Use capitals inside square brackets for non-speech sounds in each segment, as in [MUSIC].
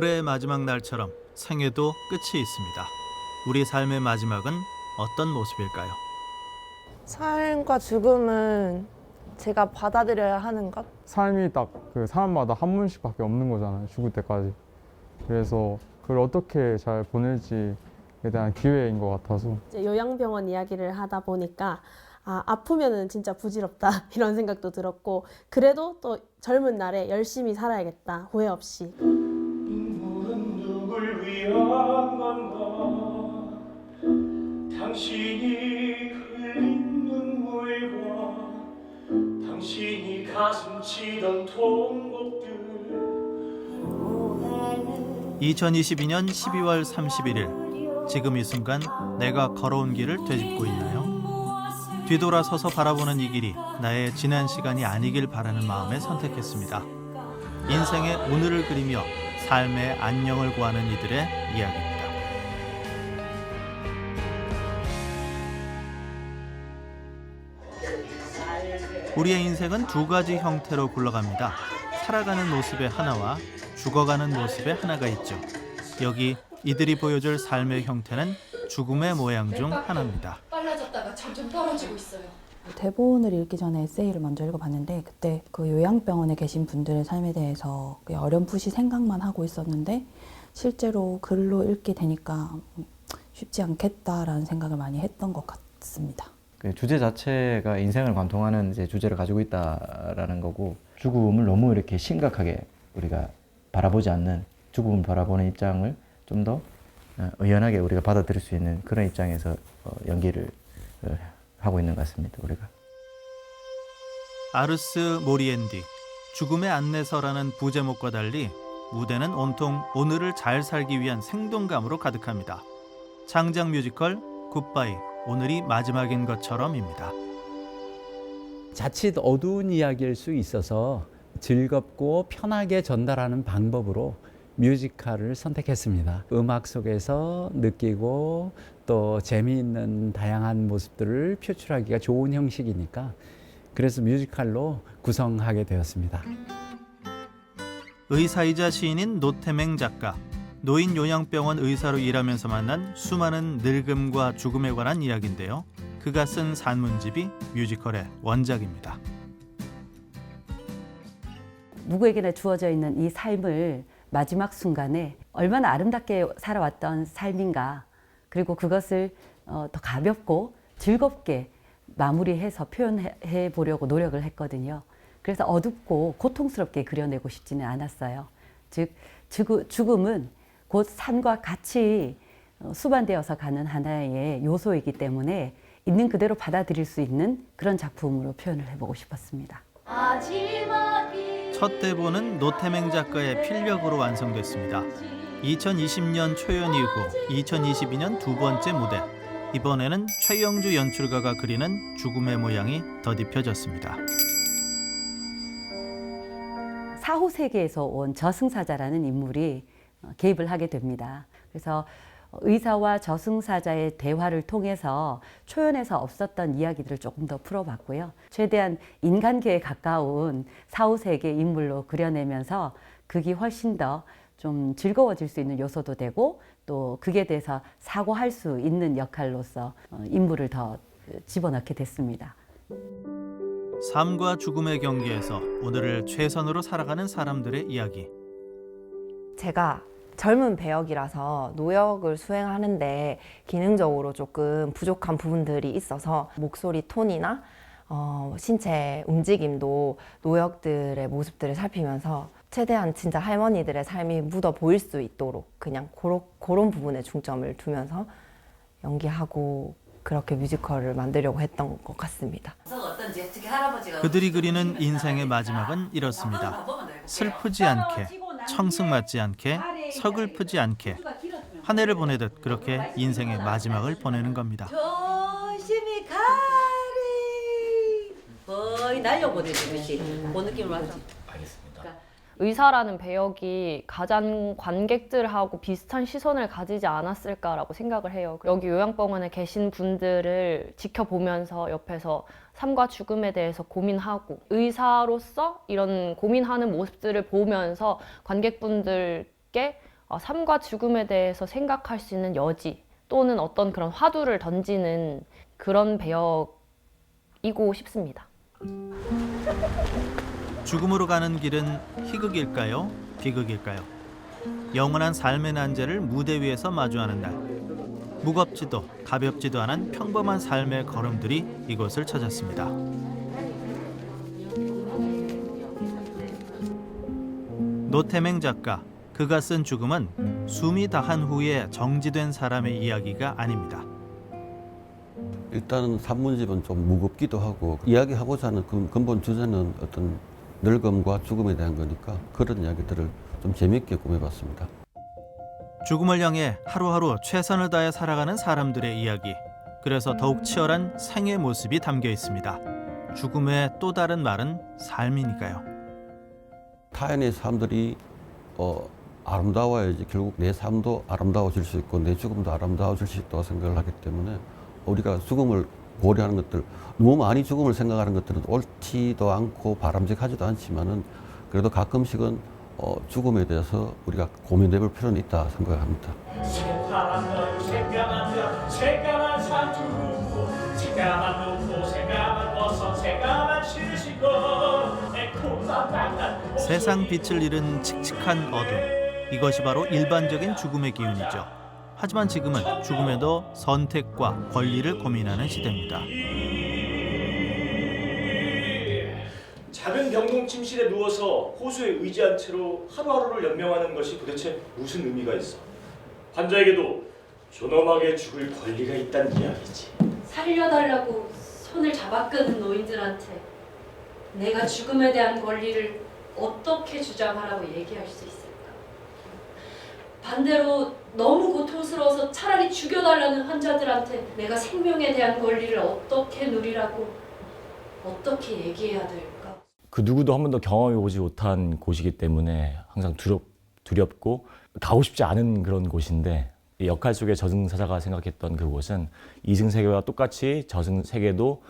올해의 마지막 날처럼 생애도 끝이 있습니다. 우리 삶의 마지막은 어떤 모습일까요? 삶과 죽음은 제가 받아들여야 하는 것. 삶이 딱 그 사람마다 한 번씩밖에 없는 거잖아요. 죽을 때까지. 그래서 그걸 어떻게 잘 보낼지에 대한 기회인 것 같아서 이제 요양병원 이야기를 하다 보니까 아, 아프면은 진짜 부질없다 [LAUGHS] 이런 생각도 들었고 그래도 또 젊은 날에 열심히 살아야겠다 후회 없이 위한 건가 당신이 흘린 눈물과 당신이 가슴 치던 통곡들 2022년 12월 31일 지금 이 순간 내가 걸어온 길을 되짚고 있나요? 뒤돌아서서 바라보는 이 길이 나의 지난 시간이 아니길 바라는 마음에 선택했습니다. 인생의 오늘을 그리며 삶의 안녕을 구하는 이들의 이야기입니다. 우리의 인생은 두 가지 형태로 굴러갑니다. 살아가는 모습의 하나와 죽어가는 모습의 하나가 있죠. 여기 이들이 보여줄 삶의 형태는 죽음의 모양 중 하나입니다. 빨라졌다가 점점 떨어지고 있어요. 대본을 읽기 전에 에세이를 먼저 읽어봤는데 그때 그 요양병원에 계신 분들의 삶에 대해서 어렴풋이 생각만 하고 있었는데 실제로 글로 읽게 되니까 쉽지 않겠다라는 생각을 많이 했던 것 같습니다. 그 주제 자체가 인생을 관통하는 이제 주제를 가지고 있다라는 거고 죽음을 너무 이렇게 심각하게 우리가 바라보지 않는 죽음을 바라보는 입장을 좀더 어, 의연하게 우리가 받아들일 수 있는 그런 입장에서 어, 연기를 어, 하고 있는 것 같습니다. 우리가. 아르스 모리엔디 죽음의 안내서라는 부제목과 달리 무대는 온통 오늘을 잘 살기 위한 생동감으로 가득합니다. 창작 뮤지컬 굿바이 오늘이 마지막인 것처럼입니다. 자칫 어두운 이야기일 수 있어서 즐겁고 편하게 전달하는 방법으로 뮤지컬을 선택했습니다. 음악 속에서 느끼고 또 재미있는 다양한 모습들을 표출하기가 좋은 형식이니까 그래서 뮤지컬로 구성하게 되었습니다. 의사이자 시인인 노태맹 작가 노인 요양병원 의사로 일하면서 만난 수많은 늙음과 죽음에 관한 이야기인데요. 그가 쓴 산문집이 뮤지컬의 원작입니다. 누구에게나 주어져 있는 이 삶을 마지막 순간에 얼마나 아름답게 살아왔던 삶인가 그리고 그것을 어, 더 가볍고 즐겁게 마무리해서 표현해 보려고 노력을 했거든요. 그래서 어둡고 고통스럽게 그려내고 싶지는 않았어요. 즉 죽- 죽음은 곧 삶과 같이 어, 수반되어서 가는 하나의 요소이기 때문에 있는 그대로 받아들일 수 있는 그런 작품으로 표현을 해보고 싶었습니다. 첫 대본은 노태맹 작가의 필력으로 완성됐습니다. 2020년 초연 이후 2022년 두 번째 무대. 이번에는 최영주 연출가가 그리는 죽음의 모양이 더딥혀졌습니다. 사후 세계에서 온 저승사자라는 인물이 어, 개입을 하게 됩니다. 그래서 의사와 저승사자의 대화를 통해서 초연에서 없었던 이야기들을 조금 더 풀어봤고요. 최대한 인간계에 가까운 사후 세계 인물로 그려내면서 극이 훨씬 더 좀 즐거워질 수 있는 요소도 되고 또 극에 대해서 사고할 수 있는 역할로서 어, 인물을 더 집어넣게 됐습니다. 삶과 죽음의 경계에서 오늘을 최선으로 살아가는 사람들의 이야기. 제가 젊은 배역이라서 노역을 수행하는데 기능적으로 조금 부족한 부분들이 있어서 목소리 톤이나 어, 신체 움직임도 노역들의 모습들을 살피면서 최대한 진짜 할머니들의 삶이 묻어 보일 수 있도록 그냥 그런, 그런 부분에 중점을 두면서 연기하고 그렇게 뮤지컬을 만들려고 했던 것 같습니다. 그들이 그리는 인생의 마지막은 이렇습니다. 슬프지 않게, 청승맞지 않게, 서글프지 않게 한 해를 보내듯 그렇게 인생의 마지막을 보내는 겁니다. 조심히 가리 거의 날려보내듯이 그 느낌으로 하지. 의사라는 배역이 가장 관객들하고 비슷한 시선을 가지지 않았을까라고 생각을 해요. 여기 요양병원에 계신 분들을 지켜보면서 옆에서 삶과 죽음에 대해서 고민하고 의사로서 이런 고민하는 모습들을 보면서 관객분들 있게 어, 삶과 죽음에 대해서 생각할 수 있는 여지 또는 어떤 그런 화두를 던지는 그런 배역이고 싶습니다. 죽음으로 가는 길은 희극일까요? 비극일까요? 영원한 삶의 난제를 무대 위에서 마주하는 날. 무겁지도 가볍지도 않은 평범한 삶의 걸음들이 이곳을 찾았습니다. 노태맹 작가, 그가 쓴 죽음은 숨이 다한 후에 정지된 사람의 이야기가 아닙니다. 일단은 산문집은 좀 무겁기도 하고 이야기하고자 하는 그 근본 주제는 어떤 늙음과 죽음에 대한 거니까 그런 이야기들을 좀 재미있게 꾸며봤습니다. 죽음을 향해 하루하루 최선을 다해 살아가는 사람들의 이야기. 그래서 더욱 치열한 생의 모습이 담겨 있습니다. 죽음의 또 다른 말은 삶이니까요. 타인의 삶들이 어, 아름다워야지 결국 내 삶도 아름다워질 수 있고 내 죽음도 아름다워질 수 있다고 생각을 하기 때문에 우리가 죽음을 고려하는 것들 너무 많이 죽음을 생각하는 것들은 옳지도 않고 바람직하지도 않지만은 그래도 가끔씩은 어, 죽음에 대해서 우리가 고민해 볼 필요는 있다 생각합니다. 세상 빛을 잃은 칙칙한 어둠. 이것이 바로 일반적인 죽음의 기운이죠. 하지만 지금은 죽음에도 선택과 권리를 고민하는 시대입니다. 작은 병동 침실에 누워서 호수에 의지한 채로 하루하루를 연명하는 것이 도대체 무슨 의미가 있어? 환자에게도 존엄하게 죽을 권리가 있다는 이야기지. 살려달라고 손을 잡아 끄는 노인들한테 내가 죽음에 대한 권리를 어떻게 주장하라고 얘기할 수 있을까? 반대로 너무 고통스러워서 차라리 죽여달라는 환자들한테 내가 생명에 대한 권리를 어떻게 누리라고 어떻게 얘기해야 될까? 그 누구도 한 번도 경험해 보지 못한 곳이기 때문에 항상 두렵, 두렵고 가고 싶지 않은 그런 곳인데 이 역할 속의 저승사자가 생각했던 그곳은 이승세계와 똑같이 저승세계도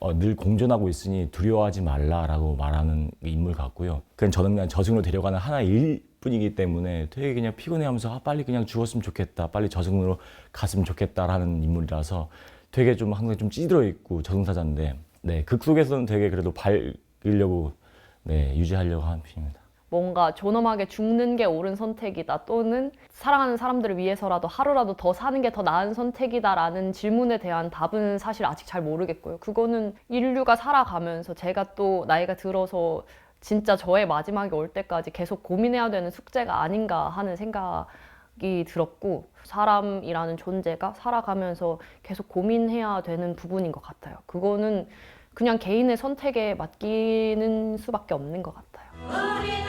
어, 늘 공존하고 있으니 두려워하지 말라라고 말하는 인물 같고요. 그냥 저는 그냥 저승으로 데려가는 하나의 일 뿐이기 때문에 되게 그냥 피곤해하면서 아, 빨리 그냥 죽었으면 좋겠다, 빨리 저승으로 갔으면 좋겠다라는 인물이라서 되게 좀 항상 좀 찌들어 있고 저승사자인데 네, 극 속에서는 되게 그래도 밝으려고 네, 유지하려고 하는 편입니다. 뭔가 존엄하게 죽는 게 옳은 선택이다 또는 사랑하는 사람들을 위해서라도 하루라도 더 사는 게 더 나은 선택이다라는 질문에 대한 답은 사실 아직 잘 모르겠고요. 그거는 인류가 살아가면서 제가 또 나이가 들어서 진짜 저의 마지막이 올 때까지 계속 고민해야 되는 숙제가 아닌가 하는 생각이 들었고 사람이라는 존재가 살아가면서 계속 고민해야 되는 부분인 것 같아요. 그거는 그냥 개인의 선택에 맡기는 수밖에 없는 것 같아요.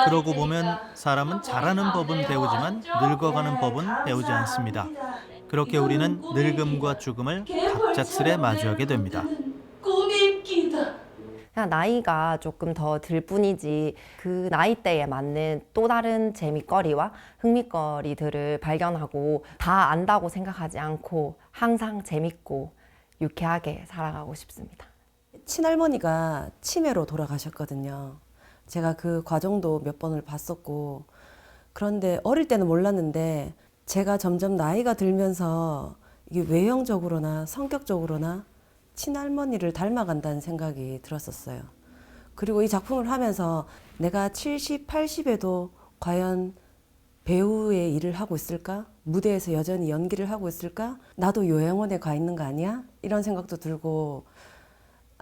그러고 보면 사람은 잘하는 법은 배우지만 늙어가는 법은 배우지 않습니다. 그렇게 우리는 늙음과 죽음을 갑작스레 마주하게 됩니다. 그냥 나이가 조금 더 들 뿐이지 그 나이대에 맞는 또 다른 재미거리와 흥미거리들을 발견하고 다 안다고 생각하지 않고 항상 재밌고 유쾌하게 살아가고 싶습니다. 친할머니가 치매로 돌아가셨거든요. 제가 그 과정도 몇 번을 봤었고, 그런데 어릴 때는 몰랐는데, 제가 점점 나이가 들면서 이게 외형적으로나 성격적으로나 친할머니를 닮아간다는 생각이 들었었어요. 그리고 이 작품을 하면서 내가 70, 80에도 과연 배우의 일을 하고 있을까? 무대에서 여전히 연기를 하고 있을까? 나도 요양원에 가 있는 거 아니야? 이런 생각도 들고,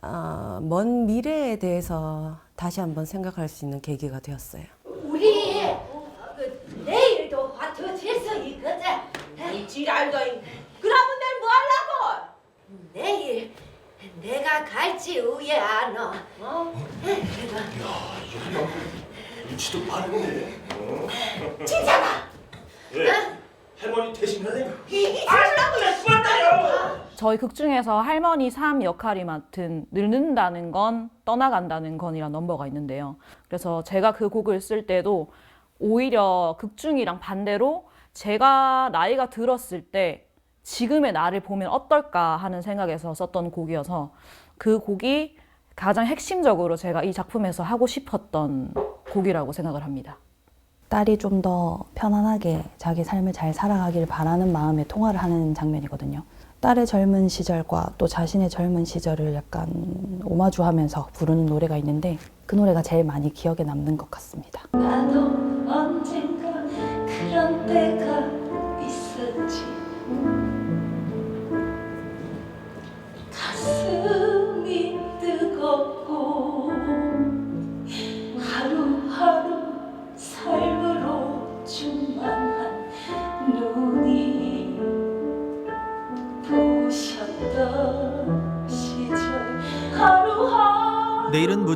아, 먼 미래에 대해서 다시 한번 생각할 수 있는 계기가 되었어요. 우리 그 내일도 화투 질서 있거든 이 지랄도 그러면 내일 뭐 하려고? 내일 내가 갈지 우예 안 와. 어? 눈치도 빠르네. 진짜가? 네. 할머니 대신 하네. 알라고 죽었다요. 저희 극 중에서 할머니 삶 역할이 맡은 늙는다는 건 떠나간다는 건이란 넘버가 있는데요. 그래서 제가 그 곡을 쓸 때도 오히려 극 중이랑 반대로 제가 나이가 들었을 때 지금의 나를 보면 어떨까 하는 생각에서 썼던 곡이어서 그 곡이 가장 핵심적으로 제가 이 작품에서 하고 싶었던 곡이라고 생각을 합니다. 딸이 좀 더 편안하게 자기 삶을 잘 살아가길 바라는 마음에 통화를 하는 장면이거든요. 딸의 젊은 시절과 또 자신의 젊은 시절을 약간 오마주하면서 부르는 노래가 있는데 그 노래가 제일 많이 기억에 남는 것 같습니다. 나도 언젠가 그런 때가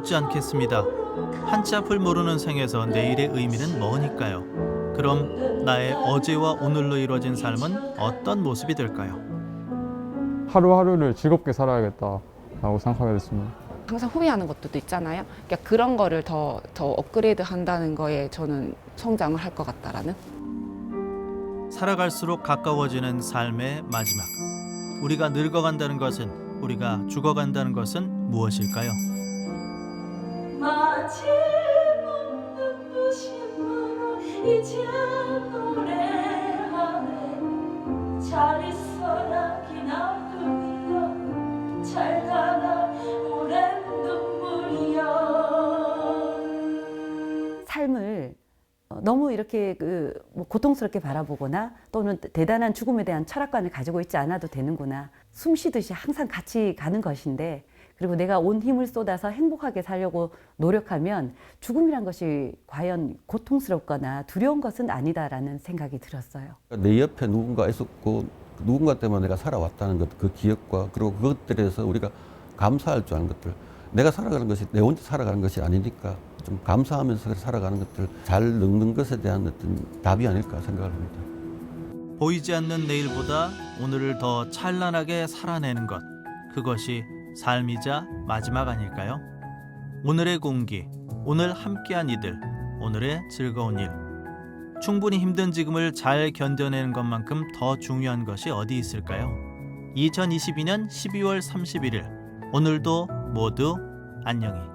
묻지 않겠습니다. 한치 앞을 모르는 생에서 내일의 의미는 뭐니까요? 그럼 나의 어제와 오늘로 이루어진 삶은 어떤 모습이 될까요? 하루하루를 즐겁게 살아야겠다라고 생각하게 됐습니다. 항상 후회하는 것들도 있잖아요. 그러니까 그런 거를 더, 더 업그레이드 한다는 거에 저는 성장을 할 것 같다라는. 살아갈수록 가까워지는 삶의 마지막. 우리가 늙어간다는 것은 우리가 죽어간다는 것은 무엇일까요? 삶을 어, 너무 이렇게 그뭐 고통스럽게 바라보거나 또는 대단한 죽음에 대한 철학관을 가지고 있지 않아도 되는구나. 숨 쉬듯이 항상 같이 가는 것인데 그리고 내가 온 힘을 쏟아서 행복하게 살려고 노력하면 죽음이란 것이 과연 고통스럽거나 두려운 것은 아니다라는 생각이 들었어요. 내 옆에 누군가 있었고 누군가 때문에 내가 살아왔다는 것, 그 기억과 그리고 그것들에서 우리가 감사할 줄 아는 것들. 내가 살아가는 것이 내 혼자 살아가는 것이 아니니까 좀 감사하면서 살아가는 것들 잘 늙는 것에 대한 어떤 답이 아닐까 생각을 합니다. 보이지 않는 내일보다 오늘을 더 찬란하게 살아내는 것. 그것이 삶이자 마지막 아닐까요? 오늘의 공기, 오늘 함께한 이들, 오늘의 즐거운 일. 충분히 힘든 지금을 잘 견뎌내는 것만큼 더 중요한 것이 어디 있을까요? 2022년 12월 31일. 오늘도 모두 안녕히.